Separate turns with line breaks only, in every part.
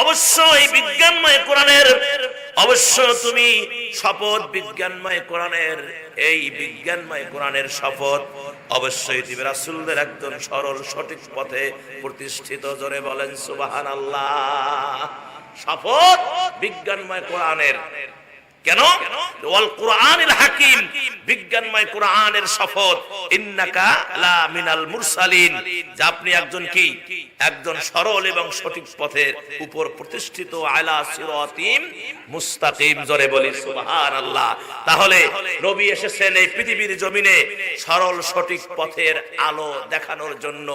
অবশ্যই বিজ্ঞানময় কোরআনের অবশ্য তুমি শপথ বিজ্ঞানময় কোরআনের, এই বিজ্ঞানময় কোরআনের শপথ অবশ্যই তুমি রাসূলদের একজন সরল, সঠিক পথে প্রতিষ্ঠিত, জোরে বলেন সুবাহান আল্লাহ শপথ বিজ্ঞানময় কোরআনের। কেন? ওয়াল কোরআনিল হাকিম বিজ্ঞানময় কোরআনের শপথ, ইন্নাকা লা মিনাল মুরসালিন। যে আপনি একজন কি? একজন সরল এবং সঠিক পথের উপর প্রতিষ্ঠিত আলা সিরাতিম মুস্তাকিম। জোরে বলি, সুবহানাল্লাহ। তাহলে নবী এসেছেন এই পৃথিবীর জমিনে সরল, সঠিক পথের আলো দেখানোর জন্য।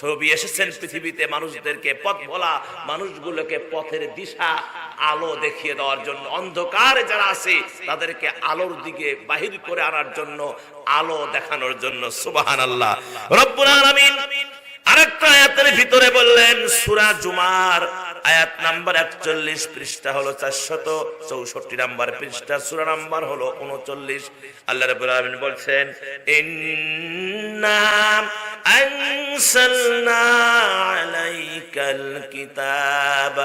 ছবি এসেছেন পৃথিবীতে মানুষদেরকে পথ ভোলা মানুষগুলোকে পথের দিশা আলো দেখিয়ে দেওয়ার জন্য। অন্ধকারে যারা আছে, তাদেরকে আলোর দিকে বাহির করে আনার জন্য আলো দেখানোর জন্য সুবাহান আল্লাহ রব্বুল আলামিন আরেকটা আয়াতের ভিতরে বললেন সূরা জুমার আয়াত নাম্বার 41 পৃষ্ঠা হলো 464 নাম্বার পৃষ্ঠা সূরা নাম্বার হলো 39 আল্লাহ রাব্বুল আলামিন বলছেন ইন্না أنزلنا عليك الكتاب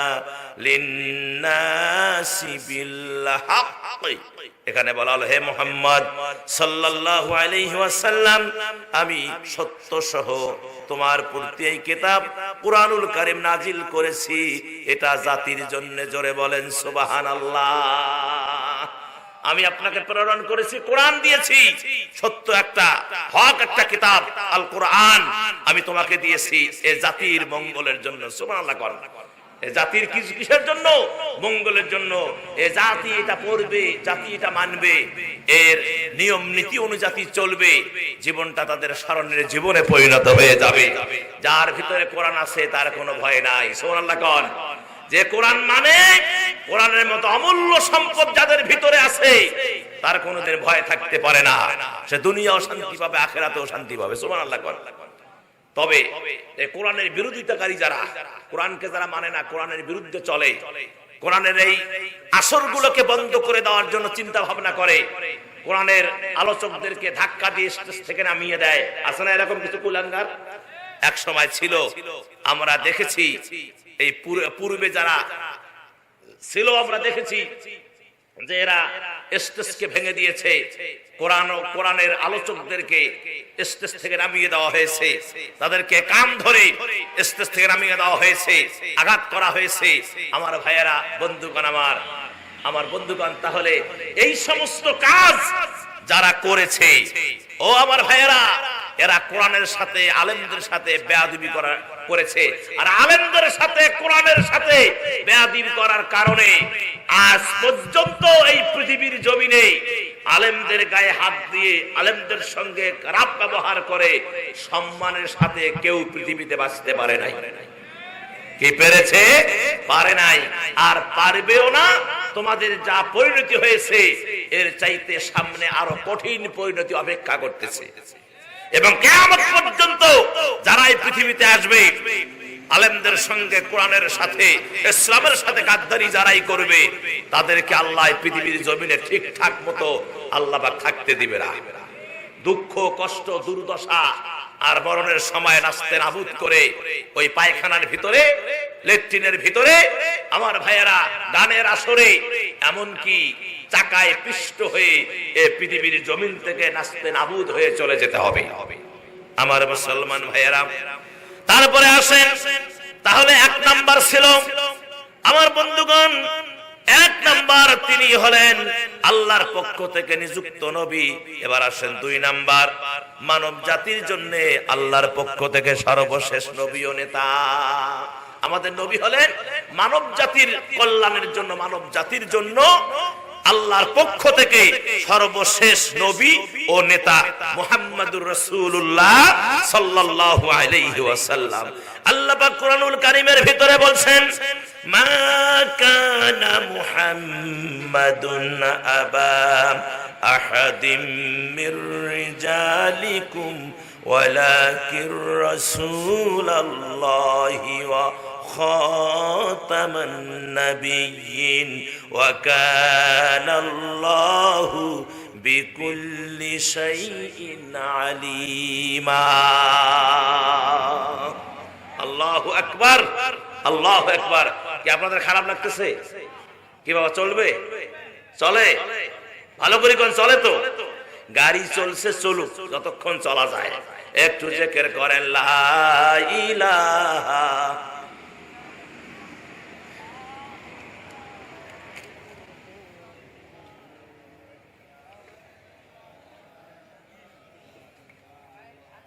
للناس بالحق এখানে বলা হলো, হে মোহাম্মদ সাল্লাল্লাহু আলাইহি ওয়াসাল্লাম, আমি সত্য সহ তোমার প্রতি এই কিতাব কুরআনুল কারীম নাজিল করেছি। এটা জাতির জন্য জোরে বলেন, সুবহানাল্লাহ। আমি আপনাকে প্রেরণ করেছি, কোরআন দিয়েছি। সত্য একটা, হক একটা কিতাব আল কোরআন আমি তোমাকে দিয়েছি, এ জাতির মঙ্গলের জন্য, সুবহানাল্লাহ কর। জাতির কি কিসের জন্য? মঙ্গলের জন্য। এ জাতি এটা পড়বে, জাতি এটা মানবে। এর নিয়ম নীতি অনুযায়ী চলবে। জীবনটা তাদের স্মরণের জীবনে পরিণত হয়ে যাবে। যার ভিতরে কোরআন আছে, তার কোনো ভয় নাই। সুবহানাল্লাহ কন। যে কোরআন মানে কোরআনের মতো অমূল্য সম্পদ যাদের ভিতরে আছে, তার কোনোদিন ভয় থাকতে পারে না। সে দুনিয়াও শান্তি পাবে, আখেরাতেও শান্তি পাবে। সুবহানাল্লাহ কর তবে কোরআনের বিরোধিতাকারী যারা, কোরআনকে যারা মানে না, কোরআনের বিরুদ্ধে চলে, কোরআনের এই আসরগুলোকে বন্ধ করে দেওয়ার জন্য চিন্তা ভাবনা করে, কোরআনের আলোচকদেরকে ধাক্কা দিয়ে স্টেজ থেকে নামিয়ে দেয়। আছে না এরকম কিছু কুলাঙ্গার? এক সময় ছিল, আমরা দেখেছি, এই পূর্বে- পূর্বে যারা ছিল, আমরা দেখেছি যে এরা স্টেজকে ভেঙে দিয়েছে। কোরআন ও কোরআনের আলোচকদেরকে স্টেজ থেকে নামিয়ে দেওয়া হয়েছে। তাদেরকে কাম ধরে স্টেজ থেকে নামিয়ে দেওয়া হয়েছে। আঘাত করা হয়েছে। আমার ভাইয়েরা, বন্ধুগণ আমার আমার বন্ধুগণ, তাহলে এই সমস্ত কাজ যারা করেছে, ও আমার ভাইয়েরা এরা কোরআনের সাথে, আলেমদের সাথে বেয়াদবি করা করেছে। আর আলেমদের সাথে, কোরআনের সাথে বেয়াদবি করার কারণে আজ পর্যন্ত এই পৃথিবীর জমিনে আলেমদের গায়ে হাত দিয়ে, আলেমদের সঙ্গে খারাপ ব্যবহার করে সম্মানের সাথে কেউ পৃথিবীতে বাঁচতে পারে নাই। কি পেরেছে? পারে নাই। আর পারবেও না। তোমাদের যা পরিণতি হয়েছে, এর চাইতে সামনে আরও কঠিন পরিণতি অপেক্ষা করতেছে। এবং কেমন পর্যন্ত যারা এই পৃথিবীতে আসবে, আলেমদের সঙ্গে কোরআনের সাথে, ইসলামের সাথে গাদ্দারি যারাই করবে, তাদেরকে আল্লাহ পৃথিবীর জমিনে ঠিকঠাক মতো আল্লাহ থাকতে দিবে না। দুঃখ, কষ্ট, দুর্দশা আর মরণের সময় নাস্তে নাবুদ করে ওই পায়খানার ভিতরে, লেট্রিনের ভিতরে, আমার ভাইয়েরা গানের আসরে, এমনকি চাকায় পিষ্ট হয়ে এ পৃথিবীর জমিন থেকে নাস্তে নাবুদ হয়ে চলে যেতে হবে। আমার মুসলমান ভাইয়েরা, তারপরে আসেন তাহলে এক নাম্বার ছিল, আমার বন্ধুগণ, এক নাম্বার তিনি হলেন আল্লাহর পক্ষ থেকে নিযুক্ত নবী। এবার আসেন দুই নাম্বার, মানব জাতির জন্য আল্লাহর পক্ষ থেকে সর্বশেষ নবী ও নেতা। আমাদের নবী হলেন মানব জাতির কল্যাণের জন্য, মানব জাতির জন্য আল্লাহর পক্ষ থেকে সর্বশেষ নবী ও নেতা মোহাম্মদুর রসুল্লাহ সাল্লাল্লাহু আলাইহি ওয়াসাল্লাম। আল্লাহ পাক কোরআনুল কারীমের ভিতরে বলছেন, মা কানা মুহাম্মাদুন আবা আহাদিম মির রিজালিকুম ওয়ালাকির রাসূলুল্লাহি ওয়া وخاتم النبيين وكان الله بكل شيء عليما الله أكبر الله أكبر কি আপনাদের খারাপ লাগতেছে কি বাবা চলবে চলে ভালো করে কোন চলে তো গাড়ি চলছে চলুক যতক্ষণ চলা যায় একটু জেকের করেন লা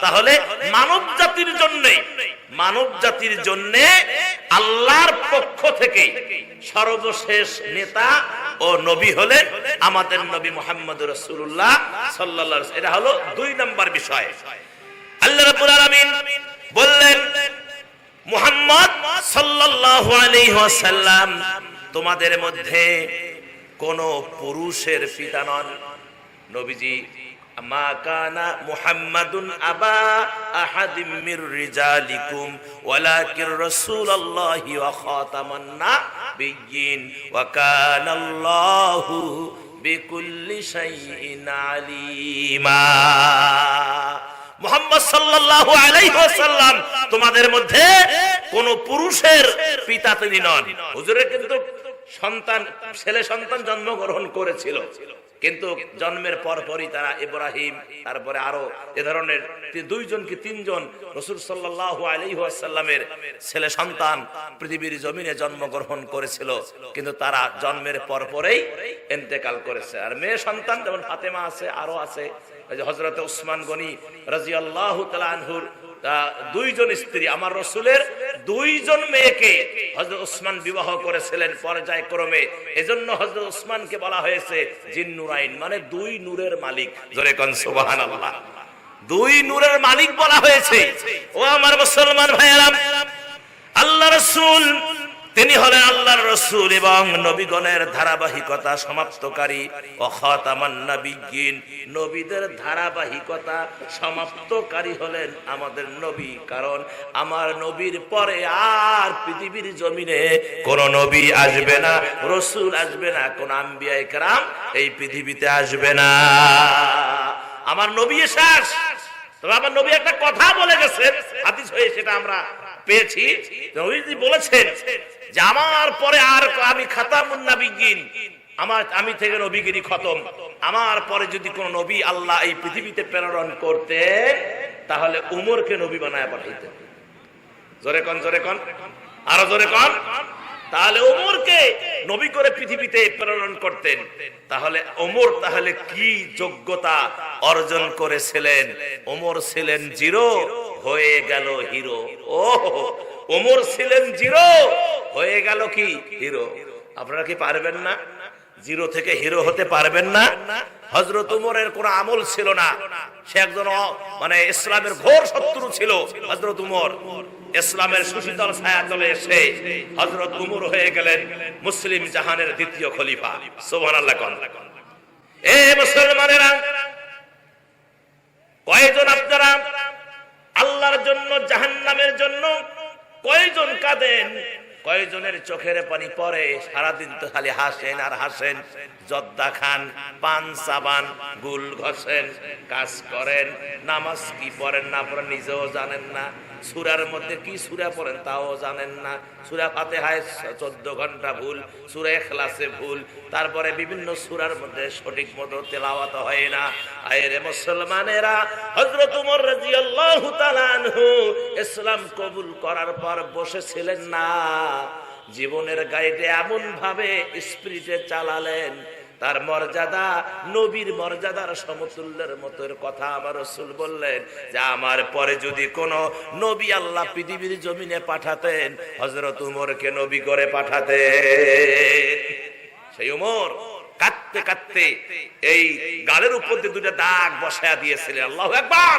তাহলে মানব জাতির জন্য মানব জাতির জন্য আল্লাহর পক্ষ থেকে সর্বশেষ নেতা ও নবী হলেন আমাদের নবী মুহাম্মদুর রাসূলুল্লাহ সাল্লাল্লাহু আলাইহি এটা হলো দুই নাম্বার বিষয়। আল্লাহ রাব্বুল আলামিন বললেন, মুহাম্মদ তোমাদের মধ্যে কোন পুরুষের পিতা নন। নবীজি, মা মোহাম্মদ সাল্লাল্লাহু তোমাদের মধ্যে কোন পুরুষের পিতা তিনি নন। হুজুরের কিন্তু সন্তান, ছেলে সন্তান জন্মগ্রহণ করেছিল। কিন্তু জন্মের পর পরই তারা ইব্রাহিম, তারপরে আরও এ ধরনের দুইজন কি তিনজন রসুল আলাইহি ছেলে সন্তান পৃথিবীর জমিনে জন্মগ্রহণ করেছিল। কিন্তু তারা জন্মের পর পরেই ইন্তেকাল করেছে। আর মেয়ে সন্তান, যেমন ফাতেমা আছে আরও আছে হজরত উসমান গনি রাজি আল্লাহ আহ, দুইজন স্ত্রী আমার রসুলের দুইজন মেয়েকে হজরত উসমান বিবাহ করেছিলেন পর্যায়ক্রমে। এজন্য হজরত উসমানকে বলা হয়েছে জিন্নুরাইন মানে দুই নূরের মালিক। জোরে কন সুবহান দুই নূরের মালিক বলা হয়েছে। ও আমার মুসলমান ভাইয়ারাম আল্লাহ রসুল তিনি হলেন আল্লাহর রসুল এবং নবীগণের ধারাবাহিকতা সমাপ্তকারী। ও নবীদের ধারাবাহিকতা সমাপ্তকারী হলেন আমাদের নবী। কারণ আমার নবীর পরে আর পৃথিবীর জমিনে কোন নবী আসবে না, রসুল আসবে না, কোন আম্বিয়া একরাম এই পৃথিবীতে আসবে না। আমার নবী শেষ তবে আমার নবী একটা কথা বলে গেছেন হাদিস হয়ে সেটা আমরা পেয়েছি। নবীজি বলেছেন যে আমার পরে আর আমি খাতামুন নাবিগিন। আমার, আমি থেকে নবীগিরি খতম। আমার পরে যদি কোন নবী আল্লাহ এই পৃথিবীতে প্রেরণ করতে, তাহলে উমরকে নবী বানায় পাঠাইতেন। জোরে কন জোরে কন। আরও জোরে কন। তাহলে ওমরকে নবী করে পৃথিবীতে প্রেরণ করতেন। তাহলে ওমর তাহলে কি যোগ্যতা অর্জন করেছিলেন? ওমর ছিলেন জিরো। হয়ে গেল হিরো। ও ওমর ছিলেন জিরো। হয়ে গেল কি? হিরো। আপনারা কি পারবেন না? জিরো থেকে হিরো হতে পারবেন না। হজরত উমরের কোন আমল ছিল না। সে একজন মানে ইসলামের ঘোর শত্রু ছিল হজরত উমর ইসলামের সুশীতল ছায়া তলে এসে হজরত উমর হয়ে গেলেন মুসলিম জাহানের দ্বিতীয় খলিফা। সোহান আল্লাহ এ মুসলমানেরা, কয়জন আপনারা? জন্য, জাহান্নামের জন্য কয়জন কাঁদেন? কয়জনের চোখের পানি পরে সারাদিন তো খালি হাসেন আর হাসেন। জদ্দা খান, পান, সাবান, গুল ঘষেন, কাজ করেন, নামাজ কি পড়েন না পড়েন নিজেও জানেন না। সুরার মধ্যে কি সুরা পড়েন তাও জানেন না। সুরা ফাতেহায় চোদ্দ ঘণ্টা ভুল, সুরা এখলাসে ভুল। তারপরে বিভিন্ন সুরার মধ্যে সঠিক মতো তেলাওয়াত হয় না। আয়েরে মুসলমানেরা, হযরত উমর রাদিয়াল্লাহু তাআলা ইসলাম কবুল করার পর বসেছিলেন না। জীবনের গাড়িতে এমন ভাবে স্পিরিটে চালালেন তার মর্যাদা নবীর মর্যাদার সমতুল্যের মতোর কথা আমার রসুল বললেন যে আমার পরে যদি কোন নবী আল্লাহ পৃথিবীর জমিনে পাঠাতেন হজরত উমরকে নবী করে পাঠাতেন। সেই উমর কাঁদতে কাঁদতে এই গালের উপর দিয়ে দুটা দাগ বসায়া দিয়েছিলেন। আল্লাহ একবার